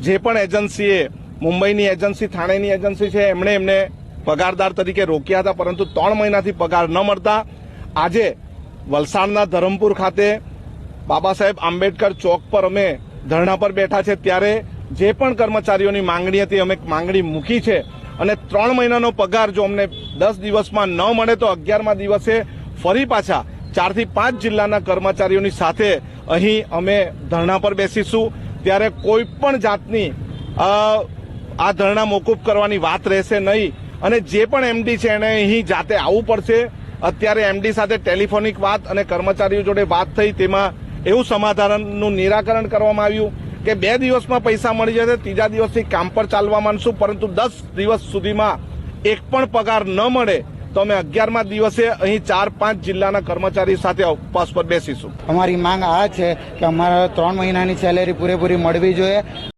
જે પણ એજન્સીએ, મુંબઈની એજન્સી, થાણેની એજન્સી છે, એમણે એમને પગારદાર તરીકે રોક્યા હતા, પરંતુ ત્રણ મહિનાથી પગાર ન મળતા. આજે વલસાડના ધરમપુર ખાતે બાબા સાહેબ આંબેડકર ચોક પર અમે ધરણા પર બેઠા છે. ત્યારે જે પણ કર્મચારીઓની માંગણી હતી, અમે માંગણી મૂકી છે. અને ત્રણ મહિનાનો પગાર જો અમને દસ દિવસમાં ન મળે તો અગિયારમા દિવસે ફરી પાછા ચારથી પાંચ જિલ્લાના કર્મચારીઓની સાથે અહીં અમે ધરણા પર બેસીશું. ત્યારે કોઈ પણ જાતની આ ધરણા મોકૂફ કરવાની વાત રહેશે નહીં. અને જે પણ એમડી છે, એને અહીં જાતે આવવું પડશે. અત્યારે એમડી સાથે ટેલિફોનિક વાત અને કર્મચારીઓ જોડે વાત થઈ, તેમાં એવું સમાધાનનું નિરાકરણ કરવામાં આવ્યું કે બે દિવસમાં પૈસા મળી જશે ત્રીજા દિવસથી કામ પર ચાલવા માંડશું, પરંતુ દસ દિવસ સુધીમાં એક પણ પગાર ન મળે તો અમે અગિયારમા દિવસે અહીં ચાર પાંચ જિલ્લાના કર્મચારી સાથે ઉપવાસ પર બેસીશું. અમારી માંગ આ છે કે અમારે ત્રણ મહિનાની સેલેરી પૂરેપૂરી મળવી જોઈએ.